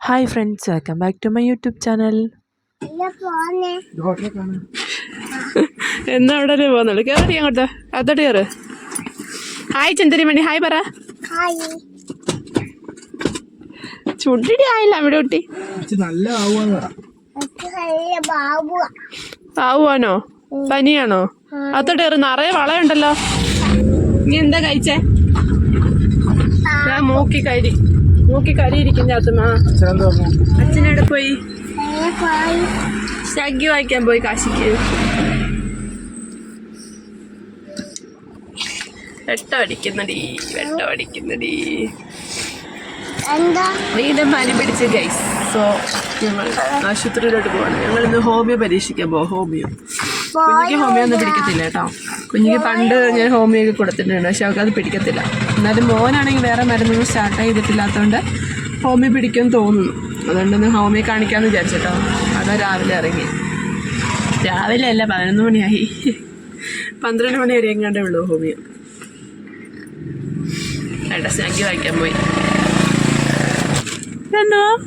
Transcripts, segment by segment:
Hi friends welcome back to my YouTube channel എന്നാ അവിടെ പോകുന്നുള്ളു കയറി അങ്ങോട്ട് അതോട്ട് കയറ് ഹായ് ചന്ദ്രമണി. ഹായ് പറ. ചുണ്ടിടി ആയില്ല അവിടെ കുട്ടി. ആവുവാനോ പനിയാണോ? അതോട്ട് കയറി നിറയെ വളയുണ്ടല്ലോ. നീ എന്താ കഴിച്ചേ? ഞാൻ മൂക്കി കരി മൂക്കി കരിയിരിക്കുന്ന പറഞ്ഞു അച്ഛനെവിടെ പോയി? ശഗ്ഗി വായിക്കാൻ പോയി കാശിക്ക്. വെട്ടമടിക്കുന്നടി വെട്ടമടിക്കുന്നടി വീണ്ടും പനി പിടിച്ച് ഗൈസ് സോ ഞങ്ങൾ ആശുപത്രിയിലോട്ട് പോവാണ്. ഞങ്ങൾ ഇന്ന് ഹോമിയോ പരീക്ഷിക്കാൻ പോകും ഹോമിയോ. കുഞ്ഞിക്ക് ഹോമിയോ ഒന്നും പിടിക്കത്തില്ല കേട്ടോ. കുഞ്ഞിക്ക് പണ്ട് ഞാൻ ഹോമിയോ ഒക്കെ കൊടുത്തിട്ടുണ്ട് പക്ഷെ അവൾക്ക് അത് പിടിക്കത്തില്ല. എന്നാലും മോനാണെങ്കിൽ വേറെ മരുന്നൊന്നും സ്റ്റാർട്ട് ചെയ്തിട്ടില്ലാത്തതുകൊണ്ട് ഹോമി പിടിക്കും തോന്നുന്നു. അതുകൊണ്ട് ഹോമി കാണിക്കാമെന്ന് വിചാരിച്ചിട്ടോ. അതാ രാവിലെ ഇറങ്ങി. രാവിലെ അല്ല പതിനൊന്ന് മണിയായി. പന്ത്രണ്ട് മണി വരെ എങ്ങാണ്ടേ ഉള്ളൂ ഹോമിയോ. ഏട്ടാ സ്നാക്കി വായിക്കാൻ പോയി. എന്തോ.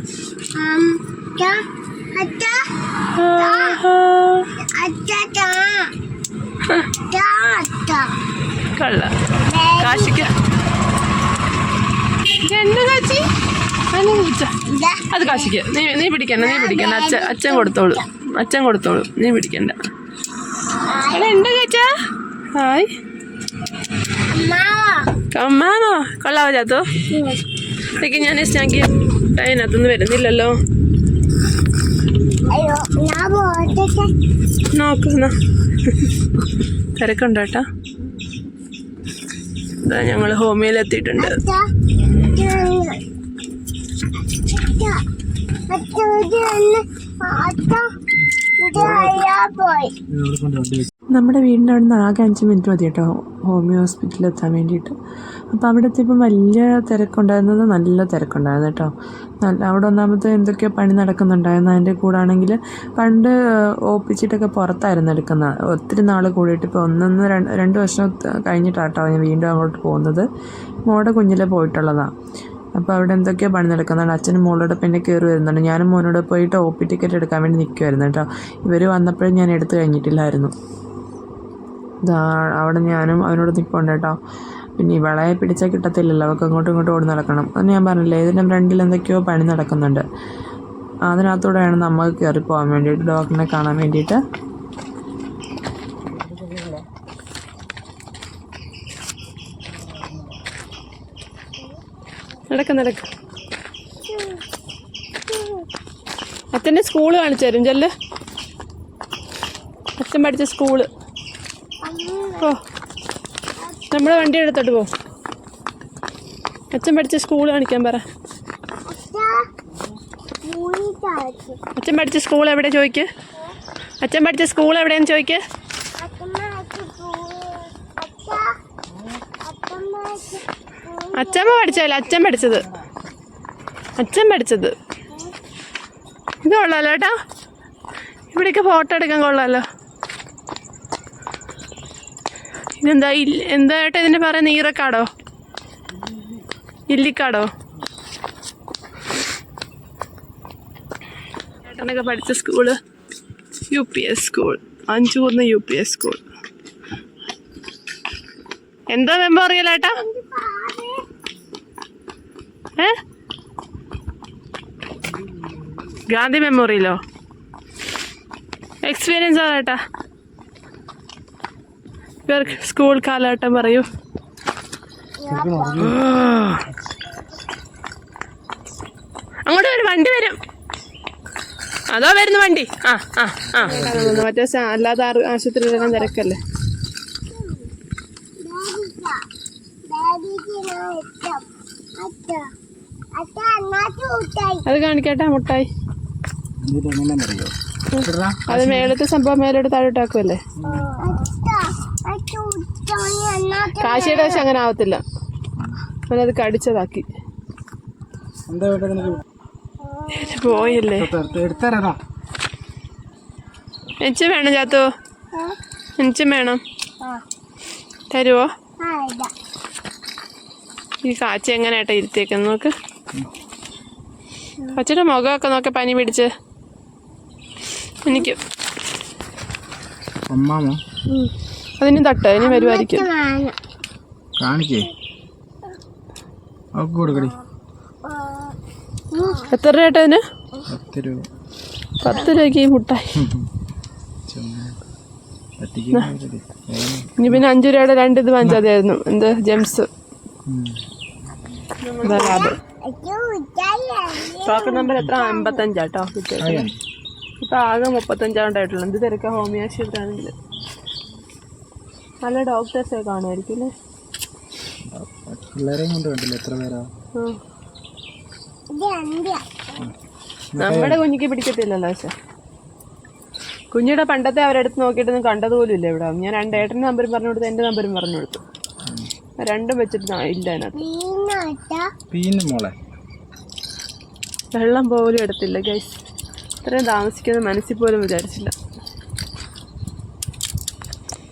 കള്ള. കാശിക്ക് എന്നെ കാച്ചി അതിനെ വിളിച്ച. അത് കാശിക്ക്. നീ നീ പിടിക്കണ്ട നീ പിടിക്കണ്ട. അച്ഛൻ അച്ഛൻ കൊടുത്തോളൂ. അച്ഛൻ കൊടുത്തോളൂ. നീ പിടിക്കണ്ട. അവിടെ ഉണ്ട് കാച്ചാ? ഹായ് കമ്മാമോ കൊള്ളാവോ ചാത്തോ ഇതൊക്കെ ഞാൻ സ്നാക്കി അതിനകത്തൊന്നും വരുന്നില്ലല്ലോ. നോക്കുന്ന തിരക്കുണ്ടോ കേട്ടാ ഞങ്ങൾ ഹോമിയിൽ എത്തിയിട്ടുണ്ട്. നമ്മുടെ വീടിന്റെ അവിടെ നിന്ന് ആകെ അഞ്ച് മിനിറ്റ് മതി കേട്ടോ ഹോമിയോ ഹോസ്പിറ്റലിൽ എത്താൻ വേണ്ടിയിട്ട്. അപ്പോൾ അവിടെ ഇപ്പം വലിയ തിരക്കുണ്ടായിരുന്നത് നല്ല തിരക്കുണ്ടായിരുന്നു കേട്ടോ. നല്ല അവിടെ ഒന്നാമത്തെ എന്തൊക്കെയോ പണി നടക്കുന്നുണ്ടായിരുന്നു. അതിന്റെ കൂടാണെങ്കിൽ പണ്ട് ഒപ്പിച്ചിട്ടൊക്കെ പുറത്തായിരുന്നു എടുക്കുന്ന. ഒത്തിരി നാൾ കൂടിയിട്ട് ഇപ്പോൾ ഒന്നൊന്ന് രണ്ട് രണ്ട് വർഷം കഴിഞ്ഞിട്ടാട്ടോ ഞാൻ വീണ്ടും അങ്ങോട്ട് പോകുന്നത്. മോടെ കുഞ്ഞിലെ പോയിട്ടുള്ളതാണ് അപ്പോൾ അവിടെ എന്തൊക്കെയോ പണി നടക്കുന്നുണ്ട്. അച്ഛനും മോളോട് പിന്നെ കയറി വരുന്നുണ്ട്. ഞാനും മോനോട് പോയിട്ട് ഒ പി ടിക്കറ്റ് എടുക്കാൻ വേണ്ടി നിൽക്കുമായിരുന്നു കേട്ടോ. ഇവർ വന്നപ്പോഴും ഞാൻ എടുത്തു കഴിഞ്ഞിട്ടില്ലായിരുന്നു. അവിടെ ഞാനും അവനോട് നിൽപ്പുണ്ട് കേട്ടോ. പിന്നെ ഇവളെ പിടിച്ചാൽ കിട്ടത്തില്ലല്ലോ അവൾക്ക് അങ്ങോട്ടും ഇങ്ങോട്ടും ഓടി നടക്കണം. അത് ഞാൻ പറഞ്ഞില്ലേ ഇതിന്റെ ഫ്രണ്ടിൽ എന്തൊക്കെയോ പണി നടക്കുന്നുണ്ട്. അതിനകത്തൂടെയാണ് നമ്മൾ കയറി പോകാൻ വേണ്ടിയിട്ട് ഡോക്ടറിനെ കാണാൻ വേണ്ടിയിട്ട്. നടക്ക നടക്ക. അച്ഛന്റെ സ്കൂൾ കാണിച്ചു തരും ചെല്ല്. അച്ഛൻ പഠിച്ച സ്കൂൾ. ഓ നമ്മുടെ വണ്ടി എടുത്തോട്ട് പോ. അച്ഛൻ പഠിച്ച സ്കൂൾ കാണിക്കാൻ പറ. അച്ഛൻ പഠിച്ച സ്കൂൾ എവിടെ ചോദിക്ക്? അച്ഛൻ പഠിച്ച സ്കൂൾ എവിടെയെന്ന് ചോദിക്ക്? അച്ഛമ്മ പഠിച്ചതല്ല? അച്ഛൻ പഠിച്ചത്. അച്ഛൻ പഠിച്ചത്. ഇത് കൊള്ളാലോ ഇവിടേക്ക് ഫോട്ടോ എടുക്കാൻ കൊള്ളാലോ. ഇതെന്താ എന്താ ഏട്ടാ ഇതിന് പറയുന്ന? ഈറക്കാടോ? ഇല്ലിക്കാടോ? ഏട്ടനൊക്കെ പഠിച്ച school U P S school. അഞ്ചൂർന്ന് U P S school. എന്താ മെമ്മോറിയൽ ഏട്ടാ? ഏ? ഗാന്ധി മെമ്മോറിയലോ? എക്സ്പീരിയൻസ് ആണ് ഏട്ടാ? ഇവർക്ക് സ്കൂൾ കാലഘട്ടം പറയൂ. അങ്ങോട്ട് വരും വണ്ടി വരും. അതോ വരുന്നു വണ്ടി? ആ ആ ആ. മറ്റേ അല്ലാതെ ആശുപത്രി ആശുപത്രിയിലെല്ലാം തിരക്കല്ലേ? അത് കാണിക്കട്ടെ മുട്ടായി. അത് മേളത്തെ സംഭവം മേലോട്ട് താഴോട്ടാക്കുമല്ലേ കാശിയുടെ വശം അങ്ങനെ ആവത്തില്ല. അവനത് കടിച്ചതാക്കി. പോയില്ലേ? എനിച്ചും വേണം ചാത്തോ. എനിച്ചും വേണം. തരുവോ? ആ ഇതാ. ഈ കാച്ചി എങ്ങനെയാട്ടാ ഇരുത്തിയേക്കുന്നത് നോക്ക്. അച്ഛന്റെ മുഖമൊക്കെ നോക്കി പനി പിടിച്ച്. എനിക്ക്. അമ്മാമോ? അതിന് തട്ട് അതിന് വരുമായിരിക്കും കാണിക്കേ. അവക്ക് കൊടുക്കടി. എത്ര രൂപ അതിന്? പത്ത് രൂപ. പത്ത് രൂപയ്ക്ക് ഈ മുട്ടായി. ഇനി പിന്നെ അഞ്ചു രൂപയുടെ രണ്ട് ഇത് വാങ്ങിച്ചതായിരുന്നു. എന്ത്? ജെംസ്. ടോക്കൺ നമ്പർ എത്ര? അമ്പത്തഞ്ചാട്ടോ ഇപ്പൊ ആകെ മുപ്പത്തഞ്ചാണ്ടായിട്ടുള്ളൂ എന്ത് തിരക്കാ? ഹോമിയോ ആശുപത്രിയാണെങ്കിൽ നല്ല ഡോക്ടേഴ്സെ കാണുമായിരിക്കും അല്ലേ? പിള്ളേരെയും കൊണ്ട് കണ്ടില്ല? എത്ര പേരാ? നമ്മുടെ കുഞ്ഞിക്ക് പിടിക്കത്തില്ലല്ലോ പക്ഷെ കുഞ്ഞിയുടെ പണ്ടത്തെ അവരെടുത്ത് നോക്കിയിട്ടൊന്നും കണ്ടതുപോലും ഇല്ല ഇവിടെ. ഞാൻ രണ്ട് ഏട്ടന്റെ നമ്പരും പറഞ്ഞു കൊടുത്തു എന്റെ നമ്പരും പറഞ്ഞു കൊടുത്തു. രണ്ടും വെച്ചിട്ട് ഇല്ല അതിനകത്ത്. മോളെ. വെള്ളം പോലും എടുത്തില്ല ഗൈസ് ഇത്രയും താമസിക്കുന്നത് മനസ്സിൽ പോലും വിചാരിച്ചില്ല.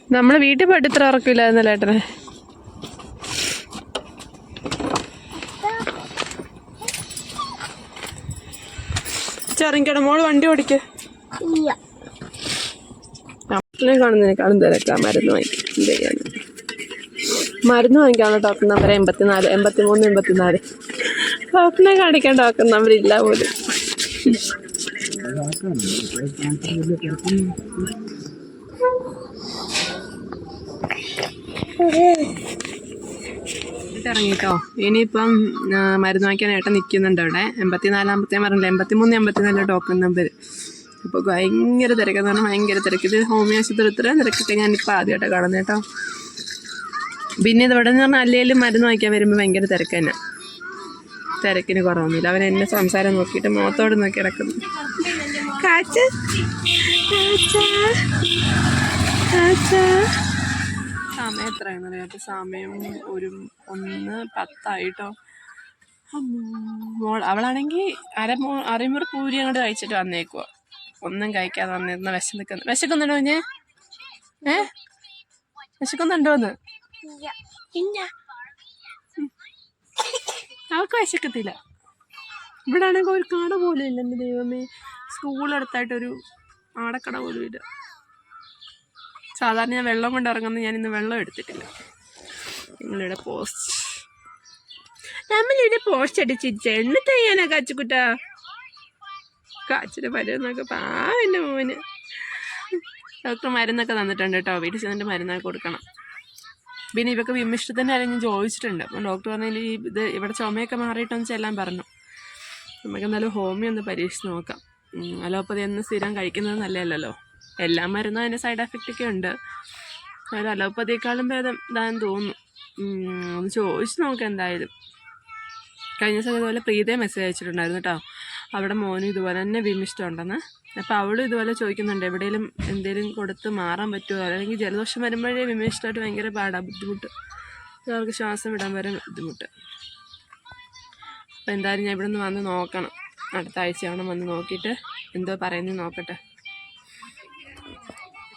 നമ്മൾ വീട്ടിൽ പോയിട്ട് ഇത്ര ഉറക്കില്ലായിരുന്നു ഏട്ടനെ ചെറിയ മോൾ വണ്ടി ഓടിക്ക്. കാണുന്നതിനേക്കാളും തിരക്കാ മരുന്ന് വാങ്ങിക്കും എന്ത് ചെയ്യാൻ മരുന്ന് വാങ്ങിക്കാനുള്ള ടോക്കൺ നമ്പർ എൺപത്തിനാല് എൺപത്തി മൂന്ന് എൺപത്തിനാല്. ടോക്കണെ കാണിക്കാൻ ടോക്കൺ നമ്പർ ഇല്ല പോലും. ഇറങ്ങിട്ടോ. ഇനിയിപ്പം മരുന്ന് മരുന്ന് വാങ്ങിക്കാനായിട്ട് നിൽക്കുന്നുണ്ട് അവിടെ. എൺപത്തിനാലാമത്തെ പറഞ്ഞില്ല എൺപത്തിമൂന്ന് എൺപത്തിനാല് ടോക്കൺ നമ്പർ. അപ്പോൾ ഭയങ്കര തിരക്കെന്ന് പറഞ്ഞാൽ ഭയങ്കര തിരക്ക്. ഇത് ഹോമിയോ ആശുപത്രി ഇത്രയും തിരക്കൊക്കെ ഞാനിപ്പോൾ ആദ്യമായിട്ട് കാണുന്നത് കേട്ടോ. പിന്നെ ഇത് എന്ന് പറഞ്ഞാൽ അല്ലെങ്കിലും മരുന്ന് വാങ്ങിക്കാൻ വരുമ്പോൾ ഭയങ്കര തിരക്ക് തന്നെ. തിരക്കിന് കുറവൊന്നുമില്ല. അവൻ എന്നെ സംസാരം നോക്കിയിട്ട് മുഖത്തോട് നോക്കി കിടക്കുന്നു. കാച്ച. കാച്ച. കാച്ച. സമയം എത്രയാണെന്ന് അറിയാത്ത സമയം ഒരു ഒന്ന് പത്തായിട്ടോ. മോൾ അവളാണെങ്കിൽ അരമോ അരമുറി പൂരി അങ്ങോട്ട് കഴിച്ചിട്ട് വന്നേക്കുവാ. ഒന്നും കഴിക്കാതെ വന്നിരുന്ന വിശന്നിക്കുന്നു. വിശക്കുന്നുണ്ടോ ഞാൻ ഏ? ഇല്ല. ഉം. അവൾക്ക് വിശക്കത്തില്ല. ഇവിടെ ആണെങ്കിൽ ഒരു കട പോലും ഇല്ല എന്റെ ദൈവമേ. സ്കൂളടുത്തായിട്ടൊരു ആടക്കട പോലും ഇല്ല. സാധാരണ ഞാൻ വെള്ളം കൊണ്ട് ഞാൻ ഇന്ന് വെള്ളം എടുത്തിട്ടില്ല. നിങ്ങളുടെ പോസ്റ്റ് നമ്മളിവിടെ പോസ്റ്റ് അടിച്ചിരിച്ച എന്നിട്ട് ചെയ്യാനാ കാച്ചുകുട്ട. മരുന്നൊക്കെ പാ എന്റെ മോന്. ഡോക്ടർ മരുന്നൊക്കെ തന്നിട്ടുണ്ട് കേട്ടോ. വീട്ടിൽ ചെന്നിട്ട് മരുന്നൊക്കെ കൊടുക്കണം. പിന്നെ ഇവക്ക് വിമിഷ്ടത്തിന്റെ കാര്യം ഞാൻ ചോദിച്ചിട്ടുണ്ട്. അപ്പം ഡോക്ടർ പറഞ്ഞാൽ ഈ ഇത് ഇവിടെ ചുമയൊക്കെ മാറിയിട്ടൊന്ന് ചെല്ലാൻ പറഞ്ഞു. നമുക്ക് എന്നാലും ഹോമിയോ ഒന്ന് പരീക്ഷിച്ച് നോക്കാം. അലോപ്പതി എന്ന് സ്ഥിരം കഴിക്കുന്നത് നല്ലതല്ലല്ലോ. എല്ലാ മരുന്നും അതിന്റെ സൈഡ് എഫക്റ്റ് ഒക്കെ ഉണ്ട്. അതായത് അലോപ്പതിയേക്കാളും ഭേദം ഇതാന്ന് തോന്നുന്നു. ഒന്ന് ചോദിച്ച് നോക്കാം എന്തായാലും. കഴിഞ്ഞ ദിവസം ഇതുപോലെ പ്രീതയെ മെസ്സേജ് അയച്ചിട്ടുണ്ടായിരുന്നു കേട്ടോ അവിടെ മോനും ഇതുപോലെ തന്നെ വിമിഷ്ടം ഉണ്ടെന്ന് അപ്പോൾ അവളും ഇതുപോലെ ചോദിക്കുന്നുണ്ട് എവിടെയെങ്കിലും എന്തെങ്കിലും കൊടുത്ത് മാറാൻ പറ്റുമോ? അല്ലെങ്കിൽ ജലദോഷം വരുമ്പോഴേ വിമിഷ്ടമായിട്ട് ഭയങ്കര പാടാണ് ബുദ്ധിമുട്ട്. അവർക്ക് ശ്വാസം വിടാൻ വരെ ബുദ്ധിമുട്ട്. അപ്പോൾ എന്തായാലും ഞാൻ ഇവിടെ നിന്ന് വന്ന് നോക്കണം. അടുത്ത ആഴ്ചയാണ് വന്ന് നോക്കിയിട്ട് എന്തോ പറയുന്നത് നോക്കട്ടെ.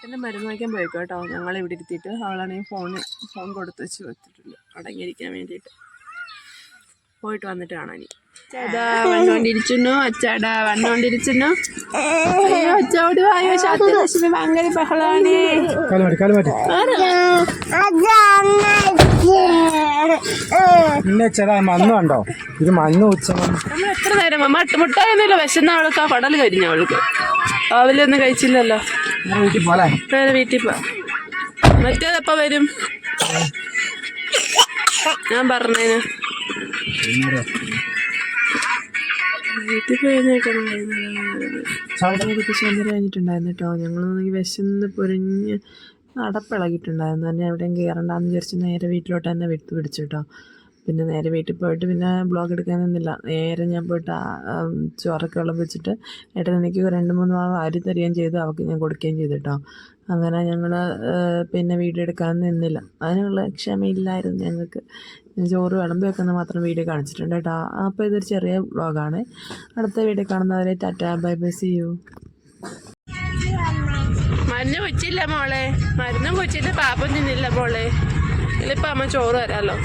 എന്റെ മരുന്ന് വയ്ക്കാൻ പോയി കേട്ടോ. ഞങ്ങൾ ഇവിടെ ഇരുത്തിയിട്ട് അവളാണെങ്കിൽ ഫോൺ ഫോൺ കൊടുത്ത് വെച്ച് വെച്ചിട്ടുണ്ട്. അടങ്ങിയിരിക്കാൻ വേണ്ടിയിട്ട്. പോയിട്ട് വന്നിട്ട് കാണാൻ അച്ചാടാ വന്നോണ്ടിരിക്കുന്നു അയ്യോ അച്ചോട് അയ്യോ ശാസ്ത്രലക്ഷ്മി ഭയങ്കര ബഹളാണ്. പിന്നെ ചേട്ടാ മണ്ണ് കണ്ടോ? ഇത് മണ്ണ് ഉച്ചണം നമ്മൾ എത്ര നേരം മട്ട മുട്ടായൊന്നുമില്ല വിശന്ന അവൾക്ക് ആ കടൽ കരിഞ്ഞ അവൾക്ക്. രാവിലെ ഒന്നും കഴിച്ചില്ലല്ലോ. വീട്ടിൽ പോലെ വേറെ വീട്ടിൽ പോ മറ്റേതെപ്പോ വരും? ഞാൻ പറഞ്ഞേന്. വീട്ടിൽ പോയി എഴുന്നേൽക്കണം വൈകുന്നേരം സുന്ദരം കഴിഞ്ഞിട്ടുണ്ടായിരുന്നു കേട്ടോ. ഞങ്ങളൊന്നെങ്കിൽ വിശന്ന് പൊരിഞ്ഞ് അടപ്പിളകിയിട്ടുണ്ടായിരുന്നു തന്നെ എവിടെയും കയറണ്ടെന്ന് വിചാരിച്ച് നേരെ വീട്ടിലോട്ട് തന്നെ വിട്ടു പിടിച്ചു കേട്ടോ. പിന്നെ നേരെ വീട്ടിൽ പോയിട്ട് പിന്നെ ബ്ലോഗ് എടുക്കാൻ നിന്നില്ല. നേരെ ഞാൻ പോയിട്ട് ചോറൊക്കെ വിളമ്പിച്ചിട്ട് ഏട്ടൻ എനിക്ക് രണ്ട് മൂന്ന് മാവ് അരി തരികയും ചെയ്തു അവൾക്ക് ഞാൻ കൊടുക്കുകയും ചെയ്തു കേട്ടോ അങ്ങനെ ഞങ്ങൾ പിന്നെ വീഡിയോ എടുക്കാൻ നിന്നില്ല. അതിനുള്ള ക്ഷമയില്ലായിരുന്നു ഞങ്ങൾക്ക്. ചോറ് വിളമ്പി വെക്കുന്ന മാത്രം വീഡിയോ കാണിച്ചിട്ടുണ്ട് കേട്ടോ അപ്പോൾ ഇതൊരു ചെറിയ ബ്ലോഗാണ് അടുത്ത വീഡിയോ കാണുന്നവരെ Tata bye bye see you മരുന്ന് കൊച്ചില്ല മോളെ. മരുന്നും കൊച്ചില്ല പാപ്പം തിന്നില്ല മോളെ. ഇതിലിപ്പോൾ അമ്മ ചോറ് തരാമല്ലോ